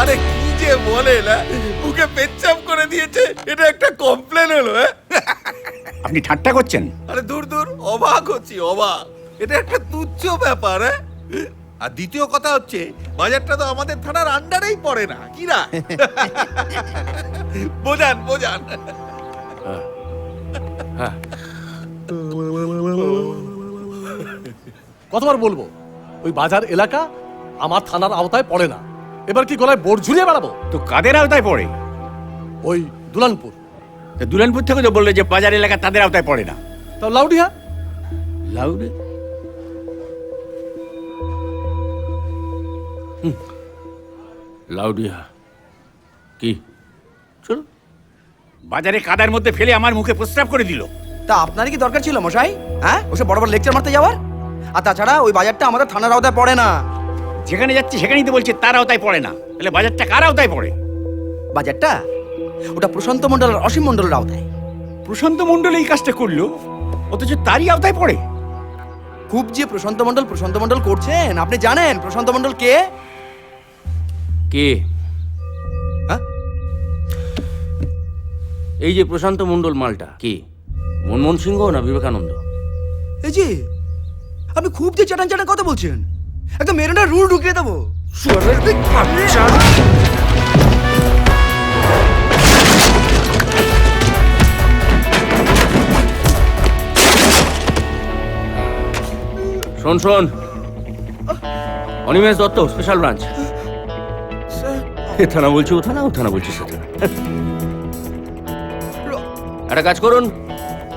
আরে কি যে বলে না মুখে পেচ্ছাপ করে দিয়েছে এটা একটা কমপ্লেন হলো হ্যাঁ? আপনি ঠাট্টা করছেন? আরে দূর দূর অবাক হচ্ছি অবাক। এটা একটা তুচ্ছ ব্যাপার হ্যাঁ? আর দ্বিতীয় কথা হচ্ছে বাজারটা তো আমাদের থানার আন্ডারেই পড়ে না কি না? বোঝান বোঝান। কতবার বলব ওই বাজার এলাকা আমার থানার আওতায় পড়ে না। এবার কি গলায় বোর্ড ঝুলিয়ে বেড়াবো? তো কাদের আওতায় পড়ে? ওই দুলানপুর। তো দুলানপুর থেকে তো বললে যে বাজার এলাকা তাদের আওতায় পড়ে না। তাও লাউডিহা লাউডে? লাউডিয়া কি? চল। বাজারে কাদার মধ্যে ফেলে আমার মুখে প্রস্রাব করে দিল। তা আপনার কি দরকার ছিল মশাই? হ্যাঁ? ওসব বড় বড় লেকচার মারতে যাওয়ার? আর তাছাড়া ওই বাজারটা আমাদের থানার আওতায় পড়ে না। যেখানে যাচ্ছে সেখানেই তো বলছে তার আওতায় পড়ে না। তাহলে বাজারটা কার আওতায় পড়ে? বাজারটা? ওটা প্রশান্ত মণ্ডল আর অসীম মণ্ডলের আওতায়। প্রশান্ত মণ্ডল এই কাজটা করল অথচ তারই আওতায় পড়ে। খুব যে প্রশান্ত মণ্ডল প্রশান্ত মণ্ডল করছেন আপনি জানেন প্রশান্ত মণ্ডল কে? কে? হ্যাঁ? এই যে প্রশান্ত মণ্ডল মালটা কে? মনমোহন সিংহ না বিবেকানন্দ? এই যে আপনি খুব যে চাটান চাটান কথা বলছেন। একদম মেরুনা রুল ঢুকিয়ে দেবো। শোন শোন। অনিমেষ দত্ত স্পেশাল ব্রাঞ্চ এ থানা বলছি ও থানা ও থানা বলছি সে থানা একটা কাজ করুন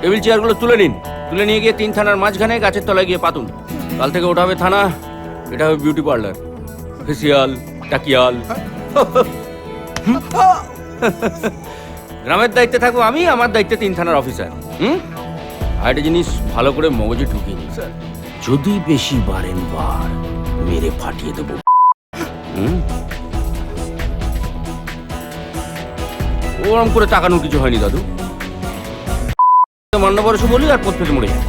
টেবিল চেয়ারগুলো তুলে নিন। তুলে নিয়ে গিয়ে তিন থানার মাঝখানে গাছের তলায় গিয়ে পাতুন। কাল থেকে ওটা হবে থানা এটা হবে বিউটি পার্লার ফেসিয়াল টাকিয়াল গ্রামের দায়িত্বে থাকব আমি আমার দায়িত্বে তিন থানার অফিসার হুম? আর একটা জিনিস ভালো করে মগজে ঢুকিয়ে নিন। যদি বেশি বারেনবার মেরে ফাটিয়ে দেবো। হুম? ওরম করে তাকানোর কিছু হয়নি দাদু। মান্যবরসে বলি আর পথ পেতে মরে যায়।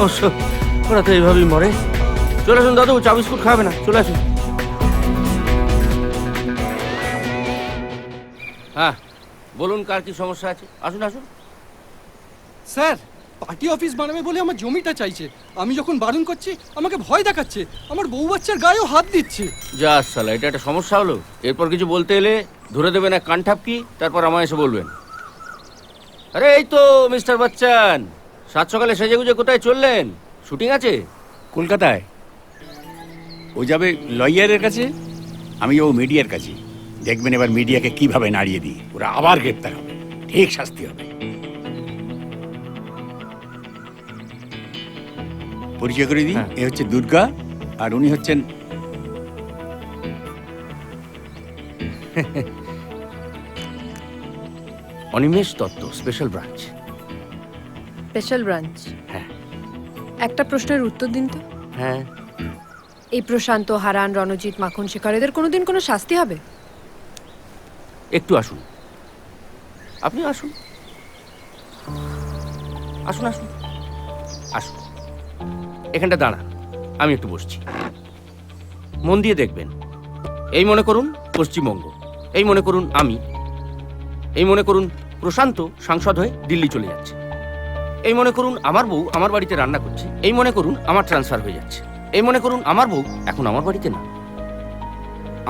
অবশ্য ওরা তো এইভাবেই মরে। চলে আসুন দাদু চা বিস্কুট খাবে না চলে আসুন। হ্যাঁ বলুন কার কি সমস্যা আছে? আসুন আসুন। স্যার পার্টি অফিস বানাবে বলে আমার জমিটা চাইছে। আমি যখন বারণ করছি আমাকে ভয় দেখাচ্ছে। আমার বউ বাচ্চার গায়েও হাত দিচ্ছে। যা সালা এটা একটা সমস্যা হলো। এরপর কিছু বলতে এলে ধরে দেবেন এক কানঠাপকি তারপর আমায় এসে বলবেন। আরে এই তো মিস্টার বচ্চন। সাত সকালে সেজে গুজে কোথায় চললেন? শুটিং আছে? কলকাতায়। ও যাবে লয়ারের কাছে আমি ও মিডিয়ার কাছে। দেখবেন এবার মিডিয়াকে কীভাবে নাড়িয়ে দিই। ওরা আবার গ্রেপ্তার হবে। ঠিক শাস্তি হবে। পরিচয় করে দিই হ্যাঁ। এ হচ্ছে দুর্গা আর উনি হচ্ছেন Animesh Dutta special branch special branch হ্যাঁ। একটা প্রশ্নের উত্তর দিন তো। হ্যাঁ। এই প্রশান্ত, হারান, রণজিৎ, মাখন শেখর এদের কোনোদিন কোনো শাস্তি হবে? একটু আসুন। আপনি আসুন। আসুন আসুন। আসুন। এখানটা দাঁড়ান। আমি একটু বসছি। মন দিয়ে দেখবেন। এই মনে করুন পশ্চিমবঙ্গ। এই মনে করুন আমি। এই মনে করুন প্রশান্ত সাংসদ হয়ে দিল্লি চলে যাচ্ছে। এই মনে করুন আমার বউ আমার বাড়িতে রান্না করছে। এই মনে করুন আমার ট্রান্সফার হয়ে যাচ্ছে। এই মনে করুন আমার বউ এখন আমার বাড়িতে না।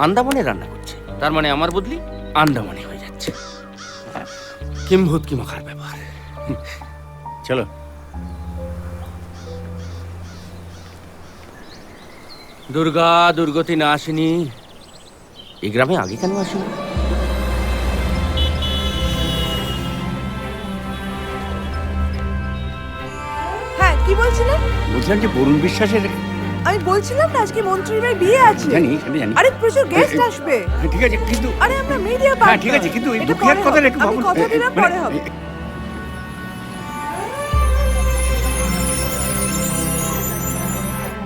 আন্দামানে রান্না করছে। তার মানে আমার বদলি আন্দামানে হয়ে যাচ্ছে। কিম্ভূত কি মাখার ব্যাপার চলো। দুর্গা দুর্গতি না আসেনি এই গ্রামে আগে কেন আসেনি? হ্যাঁ কি বলছিলেন বলছিলাম যে বরুণ বিশ্বাসের বলছিলাম না আজকে মন্ত্রীর মেয়ের বিয়ে আছে। জানি জানি। আরে প্রচুর গেস্ট আসবে। হ্যাঁ, ঠিক আছে কিন্তু আরে আমরা মিডিয়া হ্যাঁ ঠিক আছে কিন্তু এই দুঃখের কথা একটু ভাবুন। কথা দিলাম মানে- পরে হবে।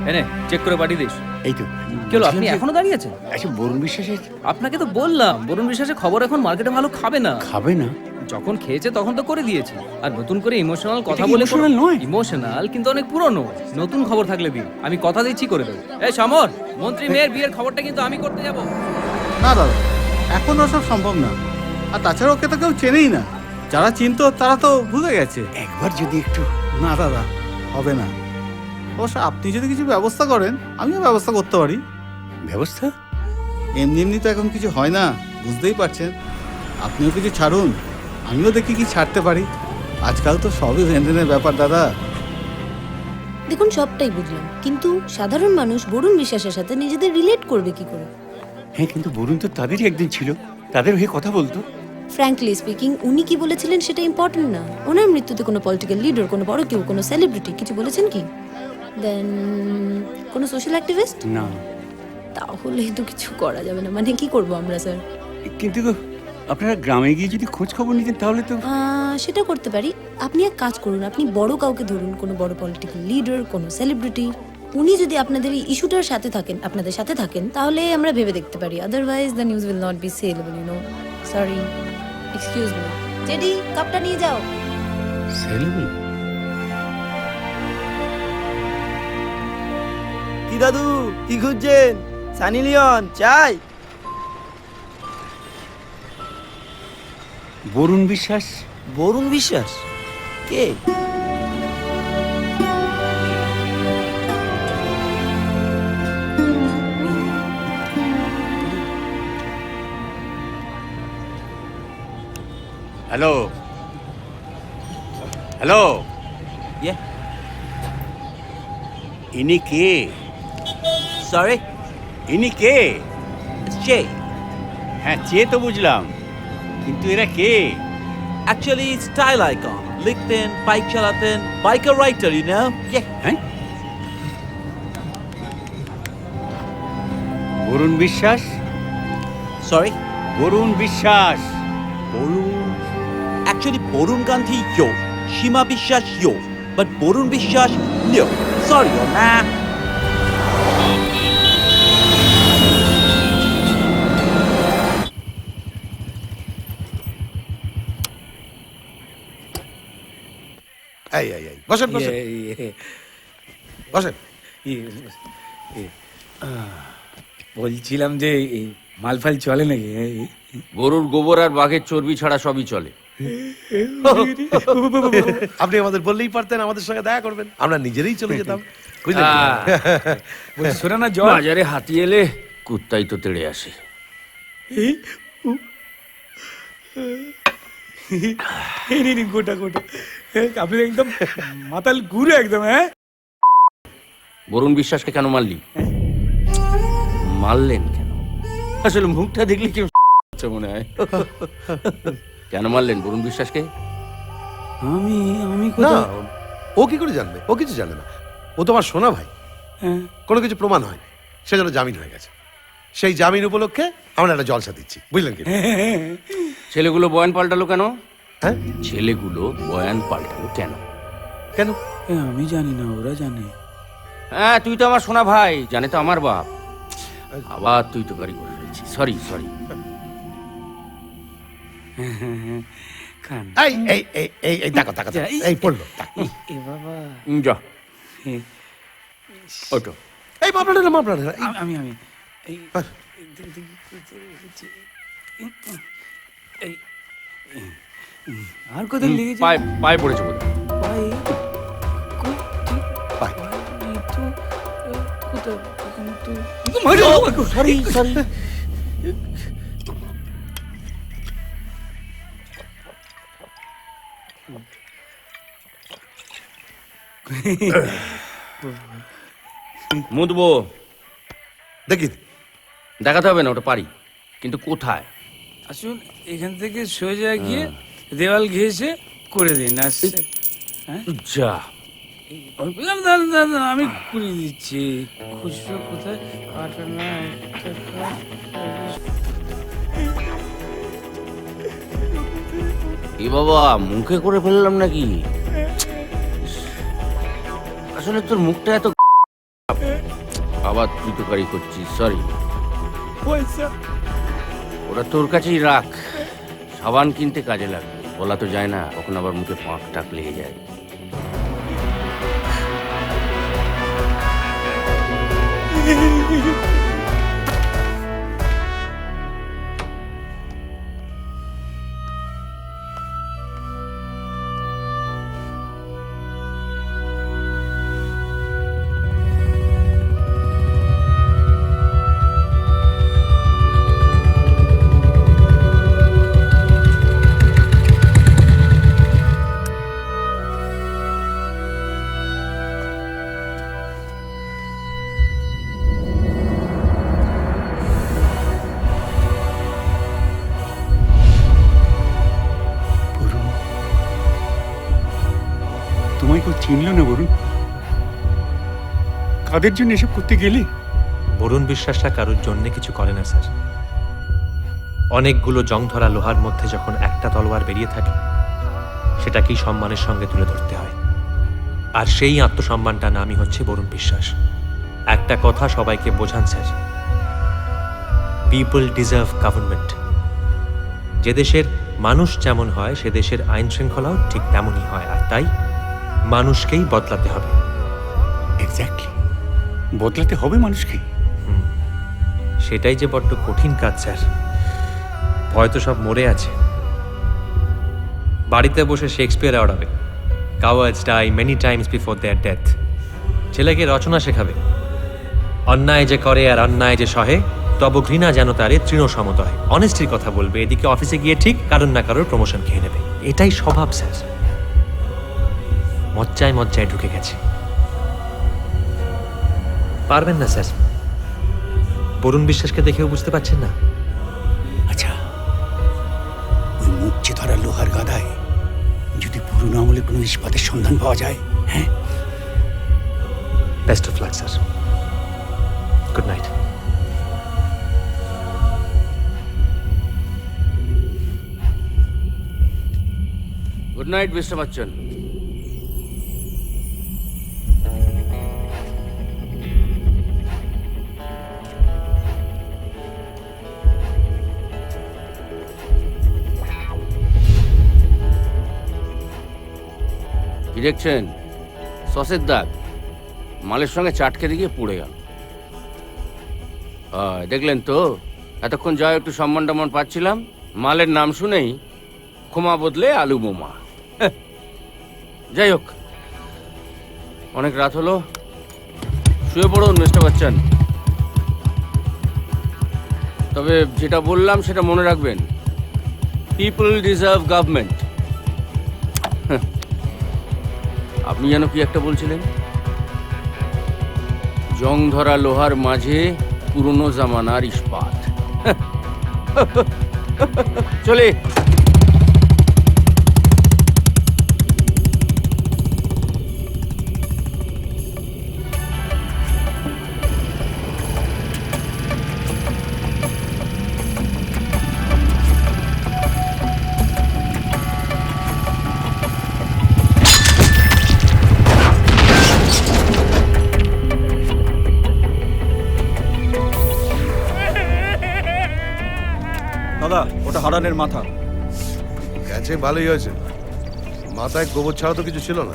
এনে চেক করে পাঠিয়ে দিস। এই তো। কি হলো আপনি এখনও দাঁড়িয়ে আছেন? আচ্ছা বরুণ বিশ্বাসের আপনাকে তো বললাম বরুণ বিশ্বাসের খবর এখন মার্কেটে ভালো খাবে না। খাবে না? যখন খেয়েছে তখন তো করে দিয়েছে। আর নতুন করে ইমোশনাল কথা বলে emotional নয়? ইমোশনাল কিন্তু অনেক পুরনো। নতুন খবর থাকলে দিন। আমি কথা দিচ্ছি করে দেবো। এই সমর মন্ত্রী মেয়ের বিয়ের খবরটা কিন্তু আমি করতে যাব। না দাদা এখন ওসব সম্ভব না। আর তাছাড়া ওকে তো কেউ চেনেই না। যারা চিনতো তারা তো ভুলে গেছে। একবার যদি একটু না দাদা হবে না। অবশ্য আপনি যদি কিছু ব্যবস্থা করেন আমিও ব্যবস্থা করতে পারি। ব্যবস্থা? এমনি এমনি তো এখন কিছু হয় না বুঝতেই পারছেন। আপনিও কিছু ছাড়ুন। আমিও দেখি কি ছাড়তে পারি। আজকাল তো সবই লেনদেনের ব্যাপার দাদা। দেখুন সবটাই বুঝলাম। কিন্তু সাধারণ মানুষ বরুণ বিশ্বাসের সাথে নিজেদের রিলেট করবে কি করে? হ্যাঁ কিন্তু বরুণ তো তাদেরই একদিন ছিল। তাদের হয়ে কথা বলতো। ফ্র্যাঙ্কলি স্পিকিং উনি কি বলেছিলেন সেটা ইম্পর্টেন্ট না। ওনার মৃত্যুতে কোনো পলিটিক্যাল লিডার কোনো বড় কেউ কোনো সেলিব্রিটি কিছু বলেছেন কি? দেন কোনো সোশ্যাল অ্যাক্টিভিস্ট না। তাহলে তো কিছু করা যাবে না। মানে কি করব আমরা স্যার কিন্তু আপনারা গ্রামে গিয়ে যদি খোঁজ খবর নিতেন তাহলে তো সেটা করতে পারি। আপনি এক কাজ করুন আপনি বড় কাউকে ধরুন কোনো বড় পলিটিক্যাল লিডার কোনো সেলিব্রিটি উনি যদি আপনাদের এই ইস্যুটার সাথে থাকেন আপনাদের সাথে থাকেন তাহলে আমরা ভেবে দেখতে পারি। Otherwise the news will not be saleable you know sorry excuse me JD কাপটা নিয়ে যাও। সেলেবল কি দাদু কি খুঁজছেন? সানি লিওন চাই। বরুণ বিশ্বাস? বরুণ বিশ্বাস? কে? হ্যালো? হ্যালো? Yeah. ইনি কে? সরি ইনি কে? চে হ্যাঁ চেয়ে তো বুঝলাম। কিন্তু এরা কে? Actually, style icon. লিখতেন বাইক চালাতেন বাইকার রাইটার ইউ নো হ্যাঁ? Varun Biswas? Sorry Varun Biswas. Varun? Actually Varun Gandhi yo Seema Biswas yo but Varun বিশ্বাস নিও সরি না এই এই এই বসেন বসেন। বসেন। বলছিলাম যে মালফাল চলে নাকি? গরুর গোবর আর বাঘের চর্বি ছাড়া সবই চলে। আপনি আমাদের বললেই পারতেন আমাদের সঙ্গে দেখা করবেন। আমরা নিজেরাই চলে যেতাম। বুঝলেন? শোনা না জল বাজারে হাতি এলে কুত্তাই তো তেড়ে আসে। গোটা গোটা। আপনি একদম মাতাল ঘুরে একদম হ্যাঁ? বরুণ বিশ্বাসকে কেন মারলি? মারলেন কেন? আসলে মুখটা দেখলে কেউ মনে হয়? কেন মারলেন বরুণ বিশ্বাসকে? আমি আমি না ও কি করে জানবে? ও কিছু জানে না। ও তোমার সোনা ভাই। কোনো কিছু প্রমাণ হয় সে যেন জামিন হয়ে গেছে। সেই জামিন উপলক্ষে আমরা একটা জলসা দিচ্ছি। বুঝলেন কি? ছেলেগুলো বয়ান পাল্টালো কেন? হ্যাঁ ছেলেগুলো বয়ান পাল্টালো কেন কেন আমি জানি না ওরা জানে হ্যাঁ তুই তো আমার সোনা ভাই জানে তো আমার বাপ আবার তুই তো গাড়ি করে ফেলছিস সরি সরি খান এই এই এই এই এই দেখো দেখো দেখো, এই পড়ল দেখো। এ বাবা যা ওটো এই মাপড়া না মাপড়া না আ- আমি আমি এই এই আর কোথায় লেগেছে পায়ে পায়ে পড়েছে বোধ পায়ে পায়ে। Sorry sorry. মুদবো। দেখি। দেখাতে হবে না ওটা পারি। কিন্তু কোথায়? আসুন এখান থেকে সোজা গিয়ে দেওয়াল ঘেসে করে দিন আসছে। হ্যাঁ? যা। আমি করে দিচ্ছি। খুচরো কোথায়? এ বাবা মুখে করে ফেললাম নাকি? আসলে তোর মুখটা এত আবার তুই তো গাড়ি করছিস সরি ওরা তোর কাছেই রাখ। সাবান কিনতে কাজে লাগবে। বলা তো যায় না কখন আবার মুখে পাঁক টাক লেগে যায়। না বরুণ? কাদের জন্য এসব করতে গেলে? বরুণ বিশ্বাসটা কারোর জন্য কিছু করে না, স্যার। অনেকগুলো জং ধরা লোহার মধ্যে যখন একটা তলোয়ার বেরিয়ে থাকে, সেটাকেই সম্মানের সঙ্গে তুলে ধরতে হয়। আর সেই আত্মসম্মানটা নামই হচ্ছে বরুণ বিশ্বাস। একটা কথা সবাইকে বোঝান, স্যার। পিপল ডিজার্ভ গভর্নমেন্ট যে দেশের মানুষ যেমন হয়, সে দেশের আইন শৃঙ্খলাও ঠিক তেমনই হয়। আর তাই মানুষকেই বদলাতে হবে। এক্স্যাক্টলি বদলাতে হবে মানুষকে সেটাই যে বড্ড কঠিন কাজ স্যার। ভয় তো সব মরে আছে। বাড়িতে বসে Shakespeare আওড়াবে cowards die many times before their death ছেলেকে রচনা শেখাবে। অন্যায় যে করে আর অন্যায় যে সহে তব ঘৃণা যেন তারে তৃণ সমতয়। অনেস্টির কথা বলবে। এদিকে অফিসে গিয়ে ঠিক কারণ না কারোর প্রমোশন খেয়ে নেবে। এটাই স্বভাব স্যার। মজ্জায় মজ্জায় ঢুকে গেছে। পারবেন না স্যার। বরুণ বিশ্বাসকে দেখেও বুঝতে পারছেন না। আচ্ছা ওই মুচ্ছে ধরা লোহার গাদায় যদি পুরনো আমলে কোনো ইস্পাতের সন্ধান পাওয়া যায় হ্যাঁ? Best of luck sir. Good night good night mister Bachchan দেখছেন সসের দাগ মালের সঙ্গে চাটকে দিয়ে পুড়ে গেল। দেখলেন তো? এতক্ষণ যা একটু সম্মান টম্মান পাচ্ছিলাম। মালের নাম শুনেই ক্ষমা বদলে আলু বোমা হ্যাঁ। যাই হোক, অনেক রাত হলো। শুয়ে পড়ুন মিস্টার বচ্চন। তবে যেটা বললাম সেটা মনে রাখবেন। পিপল ডিজার্ভ গভর্নমেন্ট আপনি যেন কি একটা বলছিলেন? জং ধরা লোহার মাঝে পুরনো জামানার ইস্পাত। চলে। হারানের মাথা। গেছে ভালোই হয়েছে। মাথায় গোবর ছাড়া তো কিছু ছিল না।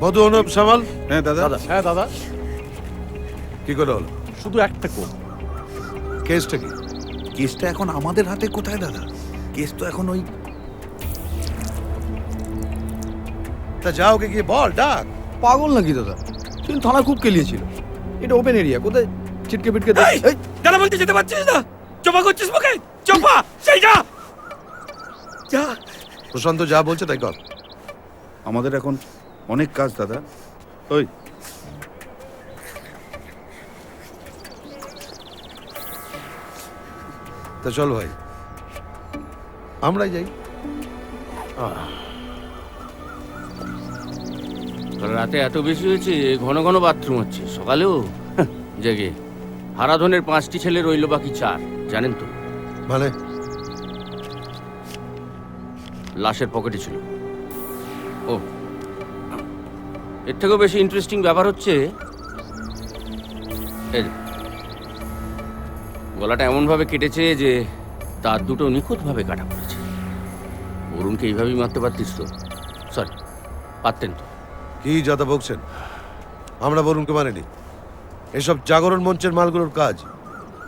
মধু অনুপ সামাল? হ্যাঁ দাদা। হ্যাঁ দাদা। কি করে হলো? শুধু একটা কোপ। কেসটা কি? কেসটা এখন আমাদের হাতে কোথায় দাদা? কেস তো এখন ওই তা যা ওকে গিয়ে বল ডাক। পাগল নাকি দাদা? কিন্তু থানা খুব কেলিয়েছিল। এটা ওপেন এরিয়া কোথায়? ছিটকে পিটকে দাদা বলতে যেতে পারছিস না? চপা করছিস মুখে? চপা সেই যা। যা। প্রশান্ত যা বলছে তাই কর। আমাদের এখন অনেক কাজ দাদা। ওই। তা চল ভাই। আমরাই যাই। রাতে এত বেশি হয়েছে ঘন ঘন বাথরুম হচ্ছে। সকালেও? হাহ, জেগে। হারাধনের পাঁচটি ছেলে রইল বাকি চার। জানেন তো? মানে লাশের পকেটে ছিল। ও। এর থেকেও বেশি ইন্টারেস্টিং ব্যাপার হচ্ছে গলাটা এমনভাবে কেটেছে যে তার দুটো নিখুঁতভাবে কাটা পড়েছে। অরুণকে এইভাবেই মারতে পারতিস তো? সরি পারতেন তো। কি যাতা বকছেন? আমরা বরুণকে মানিনি এসব জাগরণ মঞ্চের মালগুলোর কাজ।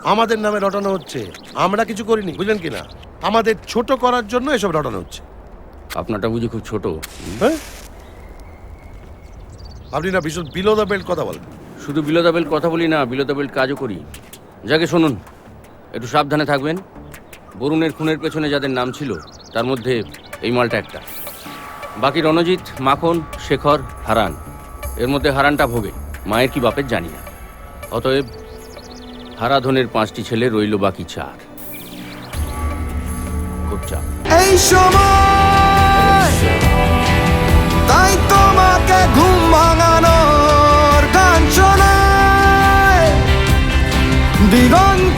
আমাদের নামে রটানো হচ্ছে। আমরা কিছু করিনি বুঝলেন কি না আমাদের ছোট করার জন্য এসব রটানো হচ্ছে। আপনারটা বুঝি খুব ছোট। হ্যাঁ? আপনি না ভীষণ বিলো দ্য বেল্ট কথা বলেন। শুধু বিলোদা বেল্ট কথা বলি না বিলোদা বেল্ট কাজও করি। যাকে শুনুন একটু সাবধানে থাকবেন। বরুণের খুনের পেছনে যাদের নাম ছিল তার মধ্যে এই মালটা একটা। বাকি রণজিৎ মাখন শেখর হারান এর মধ্যে হারানটা ভোগে মায়ের কি বাপের জানি না। অতএব হারাধনের পাঁচটি ছেলে রইল বাকি চার। এই সময় তাই তোমাকে ঘুম ভাঙানোর গান শোনায় দিগন্ত